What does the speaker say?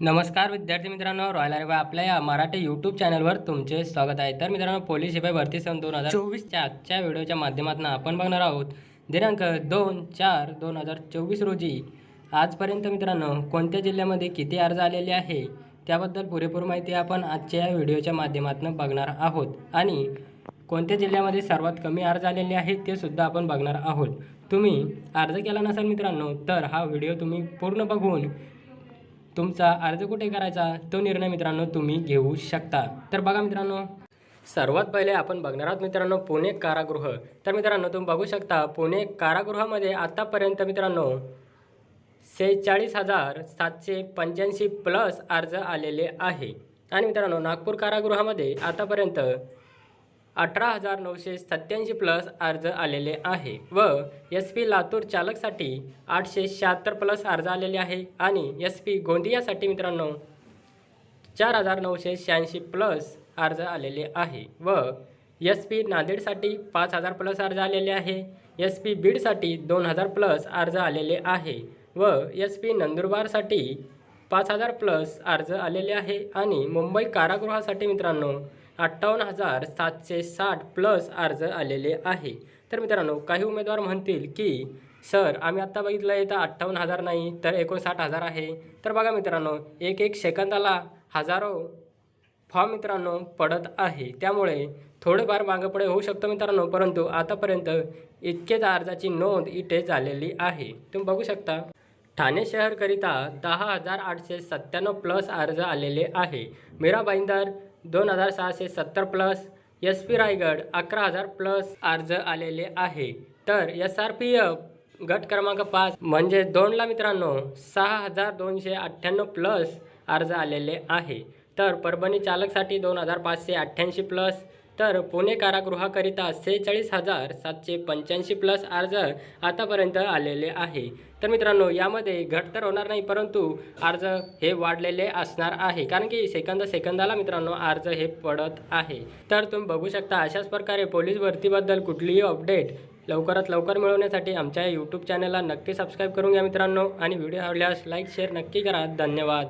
नमस्कार विद्यार्थी मित्रांनो रॉयल रेवा आपल्या या मराठी यूट्यूब चॅनलवर तुमचे स्वागत आहे. तर मित्रांनो पोलीस शिपाई भरती सन दोन हजार चोवीसच्या आजच्या व्हिडिओच्या माध्यमातून आपण बघणार आहोत. दिनांक दोन चार दोन हजार चोवीस रोजी आजपर्यंत मित्रांनो कोणत्या जिल्ह्यामध्ये किती अर्ज आलेले आहे? त्याबद्दल पुरेपूर माहिती आपण आजच्या या व्हिडिओच्या माध्यमातून बघणार आहोत. आणि कोणत्या जिल्ह्यामध्ये सर्वात कमी अर्ज आलेले आहेत ते सुद्धा आपण बघणार आहोत. तुम्ही अर्ज केला नसाल मित्रांनो तर हा व्हिडिओ तुम्ही पूर्ण बघून तुमचा अर्ज कुठे करायचा? तो निर्णय मित्रांनो तुम्ही घेऊ शकता. तर बघा मित्रांनो सर्वात पहिले आपण बघणार आहोत मित्रांनो पुणे कारागृह. तर मित्रांनो तुम्ही बघू शकता पुणे कारागृहामध्ये आत्तापर्यंत मित्रांनो सेहेचाळीस हजार सातशे पंच्याऐंशी प्लस अर्ज आलेले आहे. आणि मित्रांनो नागपूर कारागृहामध्ये आतापर्यंत अठरा हजार नऊशे सत्याऐंशी प्लस अर्ज आलेले आहे व एस पी लातूर चालकसाठी आठशे शहात्तर प्लस अर्ज आलेले आहे आणि एस पी गोंदियासाठी मित्रांनो चार हजार नऊशे शहाऐंशी प्लस अर्ज आलेले आहे व एस पी नांदेडसाठी पाच हजार प्लस अर्ज आलेले आहे. एस पी बीडसाठी दोन हजार प्लस अर्ज आलेले आहे व एस पी नंदुरबारसाठी पाच हजार प्लस अर्ज आलेले आहे आणि मुंबई कारागृहासाठी मित्रांनो अठ्ठावन्न हजार सातशे साठ प्लस अर्ज आलेले आहे. तर मित्रांनो काही उमेदवार म्हणतील की सर आम्ही आत्ता बघितलं आहे तर अठ्ठावन्न हजार नाही तर एकोणसाठ हजार आहे. तर बघा मित्रांनो एक एक सेकंदाला हजारो फॉर्म मित्रांनो पडत आहे. त्यामुळे थोडेफार मागपुढे होऊ शकतं मित्रांनो परंतु आतापर्यंत इतकेच अर्जाची नोंद इथे झालेली आहे. तुम्ही बघू शकता ठाणे शहरकरिता दहा हजार आठशे सत्त्याण्णव प्लस अर्ज आलेले आहे. मीरा भाईंदर दोन हजार सहाशे सत्तर प्लस एस पी रायगड अकरा हजार प्लस अर्ज आलेले आहे. तर एस आर पी एफ गट क्रमांक पाच म्हणजे दोनला मित्रांनो सहा हजार दोनशे अठ्ठ्याण्णव प्लस अर्ज आलेले आहे. तर परभणी चालकसाठी दोन हजार पाचशे अठ्ठ्याऐंशी प्लस तर पुणे कारागृहाकरिता सेहेचाळीस हजार सातशे पंच्याऐंशी प्लस अर्ज आतापर्यंत आलेले आहे. तर मित्रांनो यामध्ये घट तर होणार नाही परंतु अर्ज हे वाढलेले असणार आहे. कारण की सेकंद सेकंदाला मित्रांनो अर्ज हे पडत आहे. तर तुम्ही बघू शकता अशाच प्रकारे पोलीस भरतीबद्दल कुठलीही अपडेट लवकरात लवकर मिळवण्यासाठी आमच्या यूट्यूब चॅनलला नक्की सबस्क्राईब करून घ्या मित्रांनो. आणि व्हिडिओ आवडल्यास लाईक शेअर नक्की करा. धन्यवाद.